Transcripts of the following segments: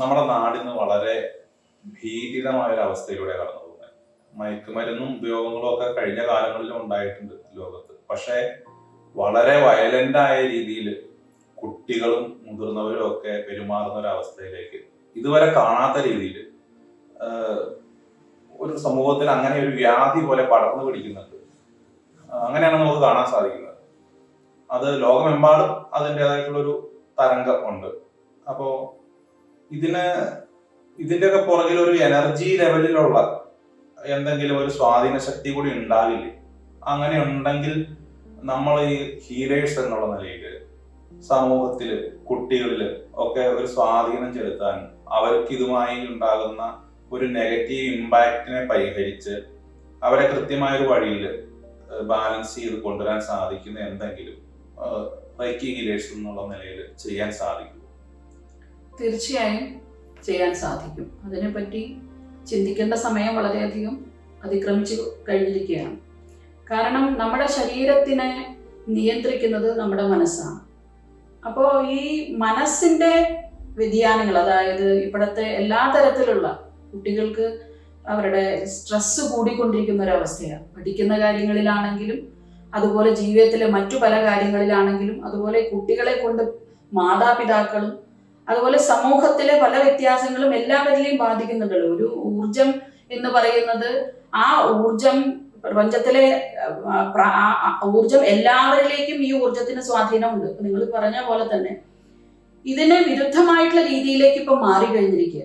നമ്മുടെ നാടിന് വളരെ ഭീതിതമായ ഒരു അവസ്ഥയിലൂടെ കടന്നു പോകുന്നത്. മയക്കുമരുന്നും ഉപയോഗങ്ങളും ഒക്കെ കഴിഞ്ഞ കാലങ്ങളിലും ഉണ്ടായിട്ടുണ്ട് ലോകത്ത്. പക്ഷേ വളരെ വയലന്റ് ആയ രീതിയിൽ കുട്ടികളും മുതിർന്നവരും ഒക്കെ പെരുമാറുന്ന ഒരു അവസ്ഥയിലേക്ക് ഇതുവരെ കാണാത്ത രീതിയിൽ ഒരു സമൂഹത്തിൽ അങ്ങനെ ഒരു വ്യാധി പോലെ പടർന്നു പിടിക്കുന്നുണ്ട്. അങ്ങനെയാണ് നമുക്ക് കാണാൻ സാധിക്കുന്നത്. അത് ലോകമെമ്പാടും അതിന്റെതായിട്ടുള്ള ഒരു തരംഗം ഉണ്ട്. അപ്പോ ഇതിന് ഇതിന്റെയൊക്കെ പുറകിൽ ഒരു എനർജി ലെവലിലുള്ള എന്തെങ്കിലും ഒരു സ്വാധീന ശക്തി കൂടി ഉണ്ടാകില്ലേ അങ്ങനെ ഉണ്ടെങ്കിൽ നമ്മൾ ഈ ഹീലേഴ്സ് എന്നുള്ള നിലയിൽ സമൂഹത്തിൽ കുട്ടികളിൽ ഒക്കെ ഒരു സ്വാധീനം ചെലുത്താൻ അവർക്ക് ഇതുമായി ഉണ്ടാകുന്ന ഒരു നെഗറ്റീവ് ഇമ്പാക്റ്റിനെ പരിഹരിച്ച് അവരെ കൃത്യമായ ഒരു വഴിയിൽ ബാലൻസ് ചെയ്ത് കൊണ്ടുവരാൻ സാധിക്കുന്ന എന്തെങ്കിലും റൈക്കി ഹീലേഴ്സ് എന്നുള്ള നിലയിൽ ചെയ്യാൻ സാധിക്കും. തീർച്ചയായും ചെയ്യാൻ സാധിക്കും. അതിനെപ്പറ്റി ചിന്തിക്കേണ്ട സമയം വളരെയധികം അതിക്രമിച്ചു കഴിഞ്ഞിരിക്കുകയാണ്. കാരണം നമ്മുടെ ശരീരത്തിനെ നിയന്ത്രിക്കുന്നത് നമ്മുടെ മനസ്സാണ്. അപ്പോൾ ഈ മനസ്സിന്റെ വ്യതിയാനങ്ങൾ അതായത് ഇപ്പോഴത്തെ എല്ലാ തരത്തിലുള്ള കുട്ടികൾക്ക് അവരുടെ സ്ട്രെസ് കൂടിക്കൊണ്ടിരിക്കുന്ന ഒരവസ്ഥയാണ് പഠിക്കുന്ന കാര്യങ്ങളിലാണെങ്കിലും അതുപോലെ ജീവിതത്തിലെ മറ്റു പല കാര്യങ്ങളിലാണെങ്കിലും അതുപോലെ കുട്ടികളെ കൊണ്ട് മാതാപിതാക്കളും അതുപോലെ സമൂഹത്തിലെ പല വ്യത്യാസങ്ങളും എല്ലാവരിലെയും ബാധിക്കുന്നുണ്ടല്ലോ. ഒരു ഊർജം എന്ന് പറയുന്നത് ആ ഊർജം പ്രപഞ്ചത്തിലെ ഊർജം എല്ലാവരിലേക്കും ഈ ഊർജത്തിന് സ്വാധീനമുണ്ട്. നിങ്ങൾ പറഞ്ഞ പോലെ തന്നെ ഇതിന് വിരുദ്ധമായിട്ടുള്ള രീതിയിലേക്ക് ഇപ്പൊ മാറി കഴിഞ്ഞിരിക്കുക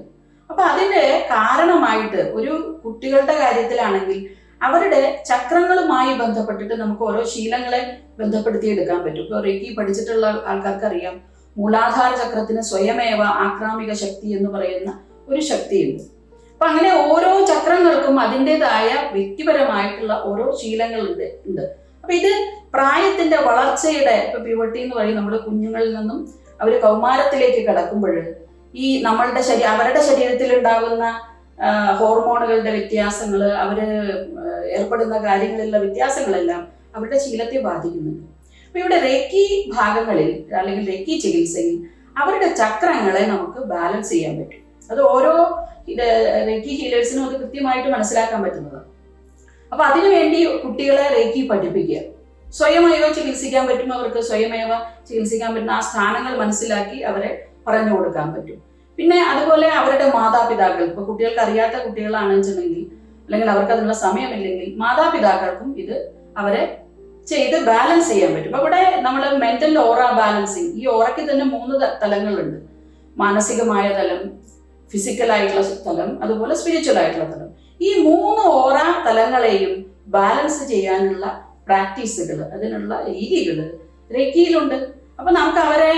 അപ്പൊ അതിന്റെ കാരണമായിട്ട് ഒരു കുട്ടികളുടെ കാര്യത്തിലാണെങ്കിൽ അവരുടെ ചക്രങ്ങളുമായി ബന്ധപ്പെട്ടിട്ട് നമുക്ക് ഓരോ ശീലങ്ങളെ ബന്ധപ്പെടുത്തിയെടുക്കാൻ പറ്റും. ഇപ്പോൾ റേക്കി പഠിച്ചിട്ടുള്ള ആൾക്കാർക്ക് അറിയാം മൂലാധാര ചക്രത്തിന് സ്വയമേവ ആക്രാമിക ശക്തി എന്ന് പറയുന്ന ഒരു ശക്തിയുണ്ട്. അപ്പൊ അങ്ങനെ ഓരോ ചക്രങ്ങൾക്കും അതിന്റെതായ വ്യക്തിപരമായിട്ടുള്ള ഓരോ ശീലങ്ങൾ ഉണ്ട് അപ്പൊ ഇത് പ്രായത്തിന്റെ വളർച്ചയുടെ ഇപ്പൊ പ്യൂവർട്ടി എന്ന് പറയും നമ്മുടെ കുഞ്ഞുങ്ങളിൽ നിന്നും അവർ കൗമാരത്തിലേക്ക് കടക്കുമ്പോൾ ഈ നമ്മളുടെ ശരീര അവരുടെ ശരീരത്തിൽ ഉണ്ടാകുന്ന ഹോർമോണുകളുടെ വ്യത്യാസങ്ങൾ അവർ ഏർപ്പെടുന്ന കാര്യങ്ങളിലുള്ള വ്യത്യാസങ്ങളെല്ലാം അവരുടെ ശീലത്തെ ബാധിക്കുന്നുണ്ട്. അപ്പൊ ഇവിടെ റേക്കി ഭാഗങ്ങളിൽ അല്ലെങ്കിൽ റേക്കി ചികിത്സയിൽ അവരുടെ ചക്രങ്ങളെ നമുക്ക് ബാലൻസ് ചെയ്യാൻ പറ്റും. അത് ഓരോ റെക്കി ഹീലേഴ്സിനും അത് കൃത്യമായിട്ട് മനസ്സിലാക്കാൻ പറ്റുന്നത്. അപ്പൊ അതിനുവേണ്ടി കുട്ടികളെ റേക്കി പഠിപ്പിക്കുക. സ്വയമേവ ചികിത്സിക്കാൻ പറ്റും അവർക്ക് സ്വയമേവ ചികിത്സിക്കാൻ പറ്റുന്ന ആ സ്ഥാനങ്ങൾ മനസ്സിലാക്കി അവരെ പറഞ്ഞു കൊടുക്കാൻ പറ്റും. പിന്നെ അതുപോലെ അവരുടെ മാതാപിതാക്കൾ ഇപ്പൊ കുട്ടികൾക്ക് അറിയാത്ത കുട്ടികളാണെന്ന് വെച്ചിട്ടുണ്ടെങ്കിൽ അല്ലെങ്കിൽ അവർക്ക് അതിനുള്ള സമയമില്ലെങ്കിൽ മാതാപിതാക്കൾക്കും ഇത് അവരെ ചെയ്ത് ബാലൻസ് ചെയ്യാൻ പറ്റും. അപ്പൊ ഇവിടെ നമ്മൾ മെന്റൽ ഓറ ബാലൻസിങ് ഈ ഓറയ്ക്ക് തന്നെ മൂന്ന് തലങ്ങളുണ്ട്. മാനസികമായ തലം ഫിസിക്കൽ ആയിട്ടുള്ള തലം അതുപോലെ സ്പിരിച്വൽ ആയിട്ടുള്ള തലം. ഈ മൂന്ന് ഓറ തലങ്ങളെയും ബാലൻസ് ചെയ്യാനുള്ള പ്രാക്ടീസുകൾ അതിനുള്ള രീതികൾ രക്കിയിലുണ്ട് അപ്പൊ നമുക്ക് അവരെ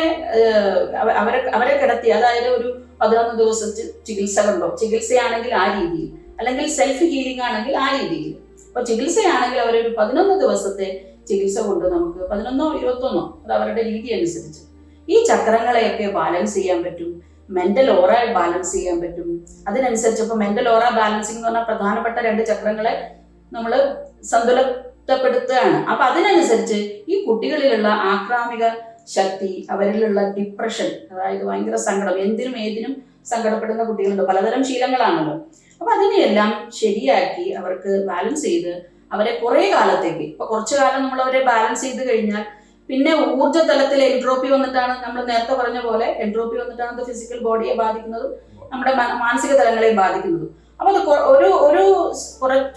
അവരെ അവരെ കിടത്തി അതായത് ഒരു പതിനൊന്ന് ദിവസത്തെ ചികിത്സ കൊണ്ടോ ചികിത്സയാണെങ്കിൽ ആ രീതിയിൽ. അല്ലെങ്കിൽ സെൽഫ് ഹീലിംഗ് ആണെങ്കിൽ ആ രീതിയിൽ. അപ്പൊ ചികിത്സയാണെങ്കിൽ അവരൊരു പതിനൊന്ന് ദിവസത്തെ ചികിത്സ കൊണ്ട് നമുക്ക് പതിനൊന്നോ ഇരുപത്തൊന്നോ അത് അവരുടെ രീതി അനുസരിച്ച്. ഈ ചക്രങ്ങളെയൊക്കെ ബാലൻസ് ചെയ്യാൻ പറ്റും. മെന്റൽ ഓറ ബാലൻസ് ചെയ്യാൻ പറ്റും. അതിനനുസരിച്ച് ഇപ്പൊ മെന്റൽ ഓറ ബാലൻസിങ് എന്ന് പറഞ്ഞാൽ പ്രധാനപ്പെട്ട രണ്ട് ചക്രങ്ങളെ നമ്മൾ സന്തുലിതപ്പെടുത്തുകയാണ്. അപ്പൊ അതിനനുസരിച്ച് ഈ കുട്ടികളിലുള്ള ആക്രാമിക ശക്തി അവരിലുള്ള ഡിപ്രഷൻ അതായത് ഭയങ്കര സങ്കടം എന്തിനും ഏതിനും സങ്കടപ്പെടുന്ന കുട്ടികളുണ്ട്. പലതരം ശീലങ്ങളാണല്ലോ. അപ്പൊ അതിനെയെല്ലാം ശരിയാക്കി അവർക്ക് ബാലൻസ് ചെയ്ത് അവരെ കുറെ കാലത്തേക്ക്. ഇപ്പൊ കുറച്ചു കാലം നമ്മൾ അവരെ ബാലൻസ് ചെയ്ത് കഴിഞ്ഞാൽ പിന്നെ ഊർജ തലത്തിൽ എൻട്രോപ്പി വന്നിട്ടാണ് നമ്മൾ നേരത്തെ പറഞ്ഞ പോലെ എൻട്രോപ്പി വന്നിട്ടാണ് അത് ഫിസിക്കൽ ബോഡിയെ ബാധിക്കുന്നതും നമ്മുടെ മാനസിക തലങ്ങളെ ബാധിക്കുന്നതും. അപ്പൊ അത് ഒരു ഒരു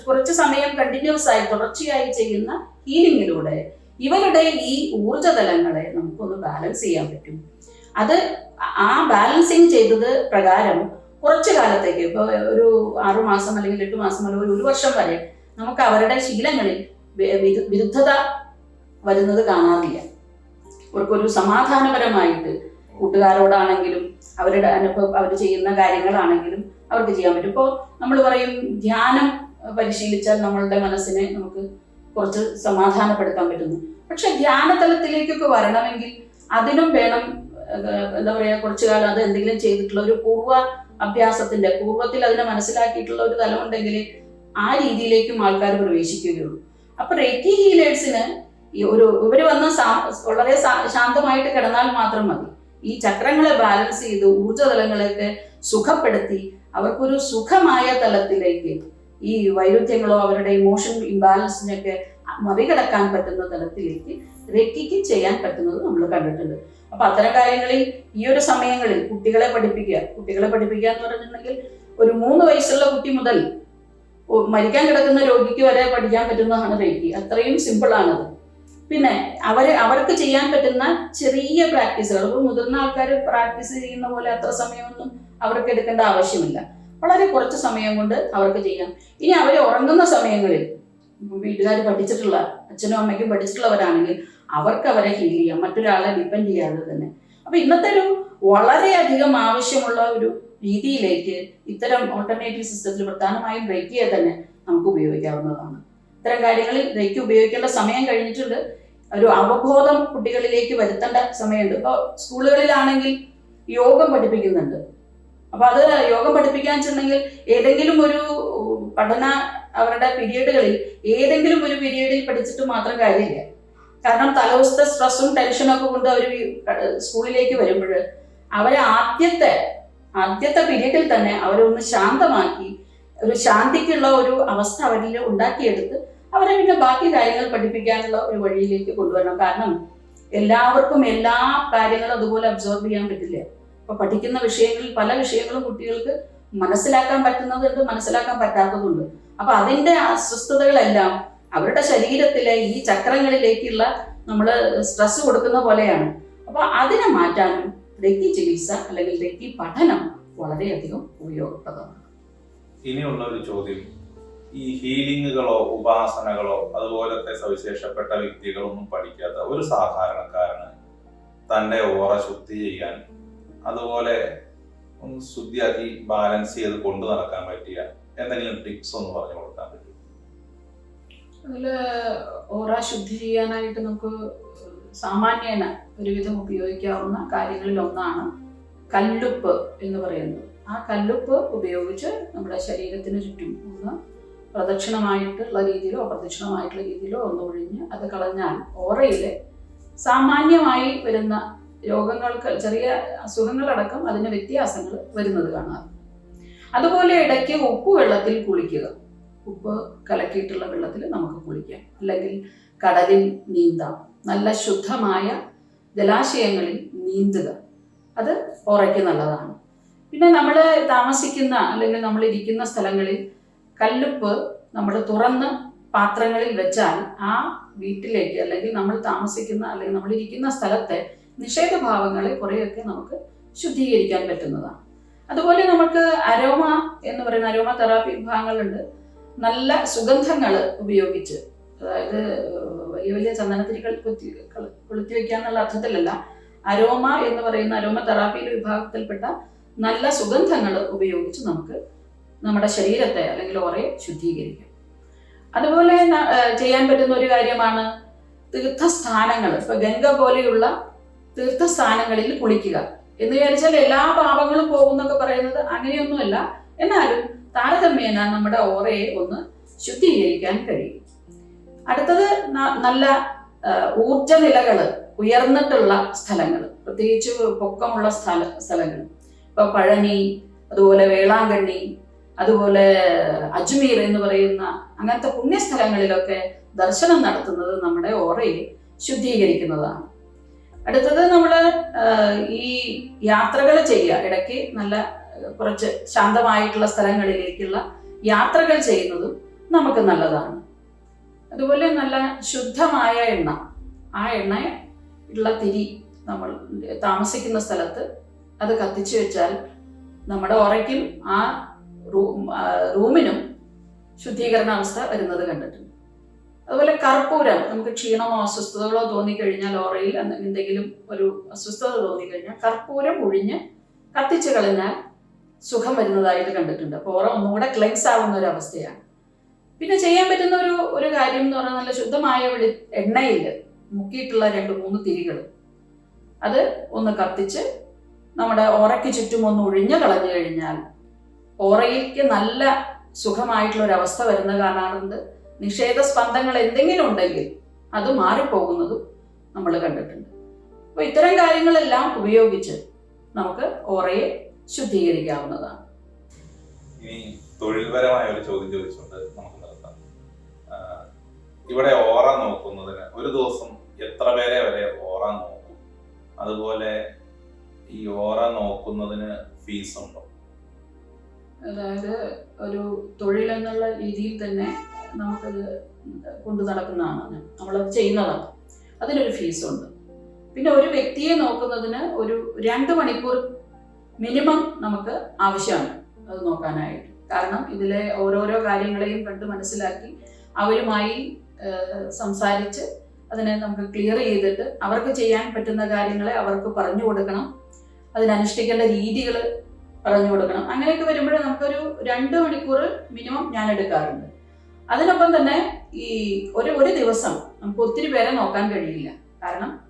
കുറച്ച് സമയം കണ്ടിന്യൂസ് ആയി തുടർച്ചയായി ചെയ്യുന്ന ഹീലിംഗിലൂടെ ഇവരുടെ ഈ ഊർജതലങ്ങളെ നമുക്കൊന്ന് ബാലൻസ് ചെയ്യാൻ പറ്റും. അത് ആ ബാലൻസിങ് ചെയ്തത് പ്രകാരം കുറച്ചു കാലത്തേക്ക് ഇപ്പോൾ ഒരു ആറു മാസം അല്ലെങ്കിൽ എട്ട് മാസം അല്ലെങ്കിൽ ഒരു വർഷം വരെ നമുക്ക് അവരുടെ ശീലങ്ങളിൽ വിരുദ്ധത വരുന്നത് കാണാറില്ല. അവർക്കൊരു സമാധാനപരമായിട്ട് കൂട്ടുകാരോടാണെങ്കിലും അവരുടെ അനുഭവം അവർ ചെയ്യുന്ന കാര്യങ്ങളാണെങ്കിലും അവർക്ക് ചെയ്യാൻ പറ്റും. ഇപ്പോൾ നമ്മൾ പറയും ധ്യാനം പരിശീലിച്ചാൽ നമ്മളുടെ മനസ്സിനെ നമുക്ക് കുറച്ച് സമാധാനപ്പെടുത്താൻ പറ്റുന്നു. പക്ഷെ ധ്യാന തലത്തിലേക്കൊക്കെ വരണമെങ്കിൽ അതിനും വേണം എന്താ പറയുക കുറച്ചു കാലം അത് എന്തെങ്കിലും ചെയ്തിട്ടുള്ള ഒരു പൂർവ അഭ്യാസത്തിന്റെ പൂർവത്തിൽ അതിനെ മനസ്സിലാക്കിയിട്ടുള്ള ഒരു തലമുണ്ടെങ്കിൽ ആ രീതിയിലേക്കും ആൾക്കാർ പ്രവേശിക്കുകയുള്ളൂ അപ്പൊ റേക്കി ഹീലേഴ്സിന് ഒരു ഇവർ വന്ന് വളരെ ശാന്തമായിട്ട് കിടന്നാൽ മാത്രം മതി. ഈ ചക്രങ്ങളെ ബാലൻസ് ചെയ്ത് ഊർജതലങ്ങളെയൊക്കെ സുഖപ്പെടുത്തി അവർക്കൊരു സുഖമായ തലത്തിലേക്ക് ഈ വൈരുദ്ധ്യങ്ങളോ അവരുടെ ഇമോഷൻ ഇംബാലൻസിനൊക്കെ മറികടക്കാൻ പറ്റുന്ന തലത്തിലേക്ക് റെക്കിക്ക് ചെയ്യാൻ പറ്റുന്നത് നമ്മൾ കണ്ടിട്ടുണ്ട്. അപ്പൊ അത്തരം കാര്യങ്ങളിൽ ഈ ഒരു സമയങ്ങളിൽ കുട്ടികളെ പഠിപ്പിക്കുക. കുട്ടികളെ പഠിപ്പിക്കുക എന്ന് പറഞ്ഞിട്ടുണ്ടെങ്കിൽ ഒരു മൂന്ന് വയസ്സുള്ള കുട്ടി മുതൽ മരിക്കാൻ കിടക്കുന്ന രോഗിക്ക് വരെ പഠിക്കാൻ പറ്റുന്നതാണ് റേക്കി അത്രയും സിമ്പിൾ ആണത്. പിന്നെ അവർ അവർക്ക് ചെയ്യാൻ പറ്റുന്ന ചെറിയ പ്രാക്ടീസുകൾ. ഇപ്പൊ മുതിർന്ന ആൾക്കാർ പ്രാക്ടീസ് ചെയ്യുന്ന പോലെ അത്ര സമയമൊന്നും അവർക്ക് എടുക്കേണ്ട ആവശ്യമില്ല. വളരെ കുറച്ച് സമയം കൊണ്ട് അവർക്ക് ചെയ്യാം. ഇനി അവർ ഉറങ്ങുന്ന സമയങ്ങളിൽ വീട്ടുകാർ പഠിച്ചിട്ടുള്ള അച്ഛനും അമ്മയ്ക്കും പഠിച്ചിട്ടുള്ളവരാണെങ്കിൽ അവർക്ക് അവരെ ഹീൽ ചെയ്യാം. മറ്റൊരാളെ ഡിപ്പെൻഡ് ചെയ്യാതെ തന്നെ. അപ്പൊ ഇന്നത്തെ ഒരു വളരെയധികം ആവശ്യമുള്ള ഒരു രീതിയിലേക്ക് ഇത്തരം ഓൾട്ടർനേറ്റീവ് സിസ്റ്റത്തിൽ പ്രധാനമായും ബ്രേക്കിയെ തന്നെ നമുക്ക് ഉപയോഗിക്കാവുന്നതാണ്. ഇത്തരം കാര്യങ്ങളിൽ ബ്രേക്ക് ഉപയോഗിക്കേണ്ട സമയം കഴിഞ്ഞിട്ടുണ്ട്. ഒരു അവബോധം കുട്ടികളിലേക്ക് വരുത്തേണ്ട സമയമുണ്ട്. ഇപ്പോൾ സ്കൂളുകളിലാണെങ്കിൽ യോഗം പഠിപ്പിക്കുന്നുണ്ട്. അപ്പൊ അത് യോഗം പഠിപ്പിക്കാൻ വെച്ചിട്ടുണ്ടെങ്കിൽ ഏതെങ്കിലും ഒരു പഠന അവരുടെ പീരീഡുകളിൽ ഏതെങ്കിലും ഒരു പീരീഡിൽ പഠിച്ചിട്ട് മാത്രം കാര്യമില്ല. കാരണം തലവസ്ഥ സ്ട്രെസ്സും ടെൻഷനും ഒക്കെ കൊണ്ട് അവർ സ്കൂളിലേക്ക് വരുമ്പോൾ അവരെ ആദ്യത്തെ ആദ്യത്തെ പീരീഡിൽ തന്നെ അവരെ ഒന്ന് ശാന്തമാക്കി ഒരു ശാന്തിക്കുള്ള ഒരു അവസ്ഥ അവരിൽ ഉണ്ടാക്കിയെടുത്ത് അവരെ പിന്നെ ബാക്കി കാര്യങ്ങൾ പഠിപ്പിക്കാനുള്ള ഒരു വഴിയിലേക്ക് കൊണ്ടുവരണം. കാരണം എല്ലാവർക്കും എല്ലാ കാര്യങ്ങളും അതുപോലെ അബ്സോർബ് ചെയ്യാൻ പറ്റില്ല? അപ്പൊ പഠിക്കുന്ന വിഷയങ്ങളിൽ പല വിഷയങ്ങളും കുട്ടികൾക്ക് മനസ്സിലാക്കാൻ പറ്റുന്നതുണ്ട് മനസ്സിലാക്കാൻ പറ്റാത്തതുണ്ട്. അപ്പൊ അതിന്റെ അസ്വസ്ഥതകളെല്ലാം അവരുടെ ശരീരത്തിലെ ഈ ചക്രങ്ങളിലേക്കുള്ള നമ്മൾ സ്ട്രെസ് കൊടുക്കുന്ന പോലെയാണ്. അപ്പൊ അതിനെ മാറ്റാനും രക്കി ചികിത്സ അല്ലെങ്കിൽ രക്തി പഠനം വളരെയധികം ഉപയോഗപ്രദമാണ്. ഇനിയുള്ള ഒരു ചോദ്യം. ഈ ഹീലിങ്ങുകളോ ഉപാസനകളോ അതുപോലത്തെ സവിശേഷപ്പെട്ട വ്യക്തികളൊന്നും പഠിക്കാത്ത ഒരു സാധാരണക്കാരന് തന്റെ ഓറ ശുദ്ധി ചെയ്യാൻ അതുപോലെ ഒന്ന് ശുദ്ധിയാക്കി ബാലൻസ് ചെയ്ത് കൊണ്ടു നടക്കാൻ പറ്റിയ എന്തെങ്കിലും ടിപ്സ് ഒന്ന് പറഞ്ഞു കൊടുക്കാൻ പറ്റും അതിൽ ഓറ ശുദ്ധി ചെയ്യാനായിട്ട് നമുക്ക് സാമാന്യേന ഒരുവിധം ഉപയോഗിക്കാവുന്ന കാര്യങ്ങളിൽ ഒന്നാണ് കല്ലുപ്പ് എന്ന് പറയുന്നത്. ആ കല്ലുപ്പ് ഉപയോഗിച്ച് നമ്മുടെ ശരീരത്തിന് ചുറ്റും ഒന്ന് പ്രദക്ഷിണമായിട്ടുള്ള രീതിയിലോ അപ്രദക്ഷിണമായിട്ടുള്ള രീതിയിലോ ഒന്ന് ഒഴിഞ്ഞ് അത് കളഞ്ഞാൽ ഓറയിലെ സാമാന്യമായി വരുന്ന രോഗങ്ങൾക്ക് ചെറിയ അസുഖങ്ങളടക്കം അതിന് വ്യത്യാസങ്ങൾ വരുന്നത് കാണാം. അതുപോലെ ഇടയ്ക്ക് ഉപ്പ് വെള്ളത്തിൽ കുളിക്കുക. ഉപ്പ് കലക്കിയിട്ടുള്ള വെള്ളത്തിൽ നമുക്ക് കുളിക്കാം. അല്ലെങ്കിൽ കടലിൽ നീന്താം. നല്ല ശുദ്ധമായ ജലാശയങ്ങളിൽ നീന്തുക. അത് ഓറയ്ക്ക് നല്ലതാണ്. പിന്നെ നമ്മൾ താമസിക്കുന്ന അല്ലെങ്കിൽ നമ്മൾ ഇരിക്കുന്ന സ്ഥലങ്ങളിൽ കല്ലുപ്പ് നമ്മൾ തുറന്ന് പാത്രങ്ങളിൽ വെച്ചാൽ ആ വീട്ടിലേക്ക് അല്ലെങ്കിൽ നമ്മൾ താമസിക്കുന്ന അല്ലെങ്കിൽ നമ്മൾ ഇരിക്കുന്ന സ്ഥലത്തെ നിഷേധഭാവങ്ങളെ കുറേയൊക്കെ നമുക്ക് ശുദ്ധീകരിക്കാൻ പറ്റുന്നതാണ്. അതുപോലെ നമുക്ക് അരോമ എന്ന് പറയുന്ന അരോമ തെറാപ്പി വിഭാഗങ്ങളുണ്ട്. നല്ല സുഗന്ധങ്ങൾ ഉപയോഗിച്ച്. അതായത് വലിയ വലിയ ചന്ദനത്തിരികൾ കുത്തി കള- കൊളുത്തി വെക്കുക എന്നുള്ള അർത്ഥത്തിലല്ല. അരോമ എന്ന് പറയുന്ന അരോമ തെറാപ്പിയിലെ വിഭാഗത്തിൽപ്പെട്ട നല്ല സുഗന്ധങ്ങൾ ഉപയോഗിച്ച് നമുക്ക് നമ്മുടെ ശരീരത്തെ അല്ലെങ്കിൽ ഓറെ ശുദ്ധീകരിക്കാം. അതുപോലെ ചെയ്യാൻ പറ്റുന്ന ഒരു കാര്യമാണ് തീർത്ഥസ്ഥാനങ്ങൾ. ഇപ്പൊ ഗംഗ പോലെയുള്ള തീർത്ഥസ്ഥാനങ്ങളിൽ കുളിക്കുക. എന്ന് വിചാരിച്ചാൽ എല്ലാ പാപങ്ങളും പോകുന്നൊക്കെ പറയുന്നത് അങ്ങനെയൊന്നുമല്ല. എന്നാലും താരതമ്യേന നമ്മുടെ ഓറയെ ഒന്ന് ശുദ്ധീകരിക്കാൻ കഴിയും. അടുത്തത് നല്ല ഊർജ നിലകൾ ഉയർന്നിട്ടുള്ള സ്ഥലങ്ങൾ പ്രത്യേകിച്ച് പൊക്കമുള്ള സ്ഥല സ്ഥലങ്ങൾ ഇപ്പൊ പഴനി അതുപോലെ വേളാങ്കണ്ണി അതുപോലെ അജ്മീർ എന്ന് പറയുന്ന അങ്ങനത്തെ പുണ്യസ്ഥലങ്ങളിലൊക്കെ ദർശനം നടത്തുന്നത് നമ്മുടെ ഓറയെ ശുദ്ധീകരിക്കുന്നതാണ്. അടുത്തത് നമ്മൾ ഈ യാത്രകൾ ചെയ്യുക. ഇടയ്ക്ക് നല്ല കുറച്ച് ശാന്തമായിട്ടുള്ള സ്ഥലങ്ങളിലേക്കുള്ള യാത്രകൾ ചെയ്യുന്നതും നമുക്ക് നല്ലതാണ്. അതുപോലെ നല്ല ശുദ്ധമായ എണ്ണ. ആ എണ്ണ ഉള്ള തിരി നമ്മൾ താമസിക്കുന്ന സ്ഥലത്ത് അത് കത്തിച്ചു വെച്ചാൽ നമ്മുടെ ഉറയ്ക്കും ആ റൂമിനും ശുദ്ധീകരണ അവസ്ഥ വരുന്നത് കണ്ടിട്ടുണ്ട്. അതുപോലെ കർപ്പൂരം നമുക്ക് ക്ഷീണമോ അസ്വസ്ഥതകളോ തോന്നിക്കഴിഞ്ഞാൽ ഓറയിൽ എന്തെ- എന്തെങ്കിലും ഒരു അസ്വസ്ഥത തോന്നിക്കഴിഞ്ഞാൽ കർപ്പൂരം ഒഴിഞ്ഞ് കത്തിച്ചു കളഞ്ഞാൽ സുഖം വരുന്നതായിട്ട് കണ്ടിട്ടുണ്ട്. അപ്പോൾ ഓറ ഒന്നുകൂടെ ക്ലെൻസ് ആവുന്ന ഒരു അവസ്ഥയാണ്. പിന്നെ ചെയ്യാൻ പറ്റുന്ന ഒരു ഒരു കാര്യം എന്ന് പറഞ്ഞാൽ നല്ല ശുദ്ധമായ വെളി എണ്ണയിൽ മുക്കിയിട്ടുള്ള രണ്ട് മൂന്ന് തിരികൾ അത് ഒന്ന് കത്തിച്ച് നമ്മുടെ ഓറയ്ക്ക് ചുറ്റും ഒന്ന് ഒഴിഞ്ഞു കളഞ്ഞു കഴിഞ്ഞാൽ ഓറയിലേക്ക് നല്ല സുഖമായിട്ടുള്ള ഒരു അവസ്ഥ വരുന്ന കാണാറുണ്ട്. നിഷേധ സ്പന്ദങ്ങൾ എന്തെങ്കിലും ഉണ്ടെങ്കിൽ അത് മാറിപ്പോകുന്നതും നമ്മൾ കണ്ടിട്ടുണ്ട്. അപ്പോൾ ഇത്തരം കാര്യങ്ങളെല്ലാം ഉപയോഗിച്ച് നമുക്ക് ഓറയെ ശുദ്ധീകരിക്കാവുന്നതാണ്. ഇനി തൊഴിൽപരമായ ഒരു ചോദ്യം ചോദിച്ചുകൊണ്ട് നമുക്ക് ഇവിടെ ഓറ നോക്കുന്നതിന് ഒരു ദിവസം എത്ര പേരെ വരെ ഓറ നോക്കും? അതുപോലെ ഈ ഓറ നോക്കുന്നതിന് ഫീസ് ഉണ്ടോ അതായത് ഒരു തൊഴിൽ എന്നുള്ള രീതിയിൽ തന്നെ നമുക്കത് കൊണ്ടു നടക്കുന്നതാണ്. നമ്മളത് ചെയ്യുന്നതാണ്. അതിനൊരു ഫീസുണ്ട്. പിന്നെ ഒരു വ്യക്തിയെ നോക്കുന്നതിന് ഒരു രണ്ട് മണിക്കൂർ മിനിമം നമുക്ക് ആവശ്യമാണ് അത് നോക്കാനായിട്ട്. കാരണം ഇതിലെ ഓരോരോ കാര്യങ്ങളെയും കണ്ട് മനസ്സിലാക്കി അവരുമായി സംസാരിച്ച് അതിനെ നമുക്ക് ക്ലിയർ ചെയ്തിട്ട് അവർക്ക് ചെയ്യാൻ പറ്റുന്ന കാര്യങ്ങളെ അവർക്ക് പറഞ്ഞു കൊടുക്കണം. അതിനനുഷ്ഠിക്കേണ്ട രീതികൾ പറഞ്ഞു കൊടുക്കണം. അങ്ങനെയൊക്കെ വരുമ്പോൾ നമുക്കൊരു രണ്ട് മണിക്കൂർ മിനിമം ഞാൻ എടുക്കാറുണ്ട്. അതിനൊപ്പം തന്നെ ഈ ഒരു ഒരു ദിവസം നമുക്ക് ഒത്തിരി പേരെ നോക്കാൻ കഴിയില്ല. കാരണം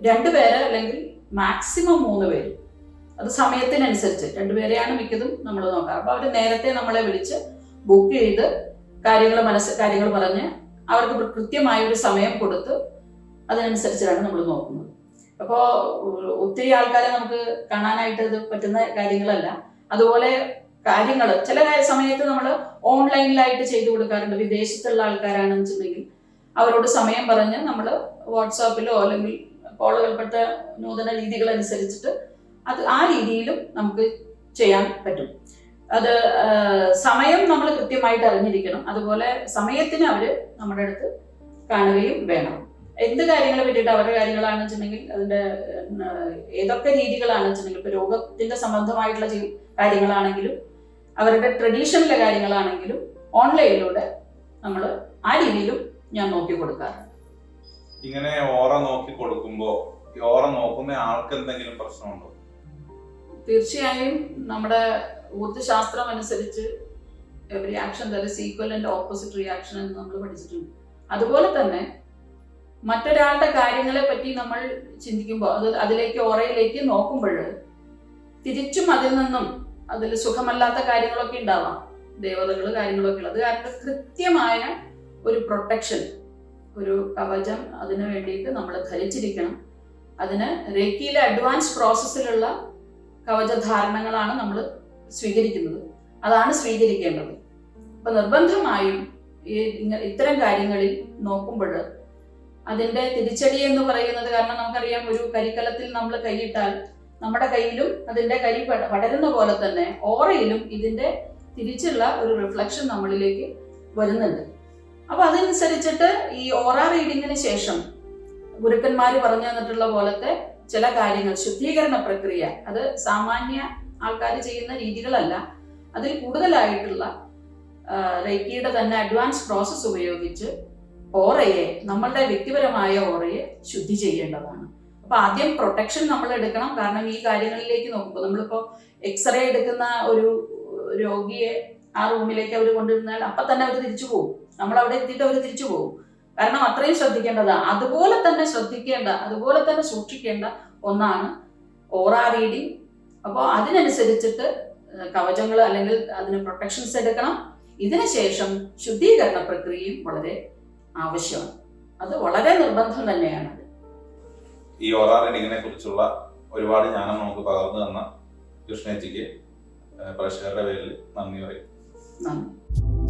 രണ്ട് പേര് അല്ലെങ്കിൽ മാക്സിമം മൂന്ന് പേര്. അത് സമയത്തിനനുസരിച്ച് രണ്ടുപേരെയാണ് മിക്കതും നമ്മൾ നോക്കാറ്. അപ്പോൾ അവർ നേരത്തെ നമ്മളെ വിളിച്ച് ബുക്ക് ചെയ്ത് കാര്യങ്ങൾ മനസ്സ് കാര്യങ്ങൾ പറഞ്ഞ് അവർക്ക് കൃത്യമായ ഒരു സമയം കൊടുത്ത് അതിനനുസരിച്ചാണ് നമ്മൾ നോക്കുന്നത്. അപ്പോൾ ഒത്തിരി ആൾക്കാരെ നമുക്ക് കാണാനായിട്ട് ഇത് പറ്റുന്ന കാര്യങ്ങളല്ല. അതുപോലെ കാര്യങ്ങൾ ചില സമയത്ത് നമ്മൾ ഓൺലൈനിലായിട്ട് ചെയ്തു കൊടുക്കാറുണ്ട്. വിദേശത്തുള്ള ആൾക്കാരാണെന്ന് വെച്ചിട്ടുണ്ടെങ്കിൽ അവരോട് സമയം പറഞ്ഞ് നമ്മൾ വാട്സാപ്പിലോ അല്ലെങ്കിൽ കോളുകൾപ്പെട്ട നൂതന രീതികൾ അനുസരിച്ചിട്ട് അത് ആ രീതിയിലും നമുക്ക് ചെയ്യാൻ പറ്റും. അത് സമയം നമ്മൾ കൃത്യമായിട്ട് അറിഞ്ഞിരിക്കണം. അതുപോലെ സമയത്തിന് അവർ നമ്മുടെ അടുത്ത് കാണുകയും വേണം. എന്ത് കാര്യങ്ങളെ പറ്റിയിട്ട് അവരുടെ കാര്യങ്ങളാണെന്ന് വെച്ചിട്ടുണ്ടെങ്കിൽ അതിന്റെ ഏതൊക്കെ രീതികളാണെന്ന് വെച്ചിട്ടുണ്ടെങ്കിൽ ഇപ്പൊ രോഗത്തിന്റെ സംബന്ധമായിട്ടുള്ള കാര്യങ്ങളാണെങ്കിലും അവരുടെ ട്രഡീഷണലിലെ കാര്യങ്ങളാണെങ്കിലും ഓൺലൈനിലൂടെ നമ്മൾ ആ രീതിയിലും ഞാൻ നോക്കി കൊടുക്കാറുണ്ട്. ഇങ്ങനെ ഓറ നോക്കി കൊടുക്കുമ്പോ ഓറ നോക്കുന്ന ആൾക്ക് എന്തെങ്കിലും പ്രശ്നമുണ്ടോ? തീർച്ചയായും നമ്മുടെ ഊർജശാസ്ത്രം അനുസരിച്ച് റിയാക്ഷൻ തന്നെ സീക്വൽ ആൻഡ് ഓപ്പോസിറ്റ് റിയാക്ഷൻ എന്ന് നമ്മൾ പഠിച്ചിട്ടുണ്ട്. അതുപോലെ തന്നെ മറ്റൊരാളുടെ കാര്യങ്ങളെ പറ്റി നമ്മൾ ചിന്തിക്കുമ്പോൾ അത് അതിലേക്ക് ഓറയിലേക്ക് നോക്കുമ്പോൾ തിരിച്ചും അതിൽ നിന്നും അതിൽ സുഖമല്ലാത്ത കാര്യങ്ങളൊക്കെ ഉണ്ടാവാം. ദേവതകൾ കാര്യങ്ങളൊക്കെ ഉള്ളത് കാരണം കൃത്യമായ ഒരു പ്രൊട്ടക്ഷൻ ഒരു കവചം അതിന് വേണ്ടിയിട്ട് നമ്മൾ ധരിച്ചിരിക്കണം. അതിന് രേക്കിയിലെ അഡ്വാൻസ് പ്രോസസ്സിലുള്ള കവചധാരണങ്ങളാണ് നമ്മൾ സ്വീകരിക്കുന്നത്. അതാണ് സ്വീകരിക്കേണ്ടത്. അപ്പൊ നിർബന്ധമായും ഈ ഇത്തരം കാര്യങ്ങളിൽ നോക്കുമ്പോൾ അതിന്റെ തിരിച്ചടി എന്ന് പറയുന്നത് കാരണം നമുക്കറിയാം ഒരു കരിക്കലത്തിൽ നമ്മൾ കൈയിട്ടാൽ നമ്മുടെ കയ്യിലും അതിന്റെ കരി പട- പടരുന്ന പോലെ തന്നെ ഓറയിലും ഇതിന്റെ തിരിച്ചുള്ള ഒരു റിഫ്ലക്ഷൻ നമ്മളിലേക്ക് വരുന്നുണ്ട്. അപ്പൊ അതനുസരിച്ചിട്ട് ഈ ഓറ റീഡിങ്ങിന് ശേഷം ഗുരുക്കന്മാർ പറഞ്ഞു തന്നിട്ടുള്ള പോലത്തെ ചില കാര്യങ്ങൾ ശുദ്ധീകരണ പ്രക്രിയ അത് സാമാന്യ ആൾക്കാർ ചെയ്യുന്ന രീതികളല്ല. അതിൽ കൂടുതലായിട്ടുള്ള റേക്കിയുടെ തന്നെ അഡ്വാൻസ് പ്രോസസ്സ് ഉപയോഗിച്ച് ഓറയെ നമ്മളുടെ വ്യക്തിപരമായ ഓറയെ ശുദ്ധി ചെയ്യേണ്ടതാണ്. അപ്പൊ ആദ്യം പ്രൊട്ടക്ഷൻ നമ്മൾ എടുക്കണം. കാരണം ഈ കാര്യങ്ങളിലേക്ക് നോക്കുമ്പോൾ നമ്മളിപ്പോ എക്സ്റേ എടുക്കുന്ന ഒരു രോഗിയെ ആ റൂമിലേക്ക് അവർ കൊണ്ടുവന്നാൽ അപ്പൊ തന്നെ അവർ തിരിച്ചു പോകും നമ്മൾ അവിടെ എത്തിയിട്ട് അവർ തിരിച്ചു പോകും കാരണം അത്രയും ശ്രദ്ധിക്കേണ്ടതാണ് അതുപോലെ തന്നെ ശ്രദ്ധിക്കേണ്ട അതുപോലെ തന്നെ സൂക്ഷിക്കേണ്ട ഒന്നാണ് ഓറ റീഡിങ്. അപ്പോൾ അതിനനുസരിച്ചിട്ട് കവചങ്ങൾ അല്ലെങ്കിൽ അതിന് പ്രൊട്ടക്ഷൻസ് എടുക്കണം. ഇതിനുശേഷം ശുദ്ധീകരണ പ്രക്രിയയും വളരെ ആവശ്യമാണ്. അത് വളരെ നിർബന്ധം തന്നെയാണ്. ഈ ഓറാർ റീഡിങ്ങിനെ കുറിച്ചുള്ള ഒരുപാട് ജ്ഞാനം നമുക്ക് പകർന്നു തന്ന കൃഷ്ണേച്ചിക്ക് പ്രേക്ഷകരുടെ പേരിൽ നന്ദി പറയും. നന്ദി.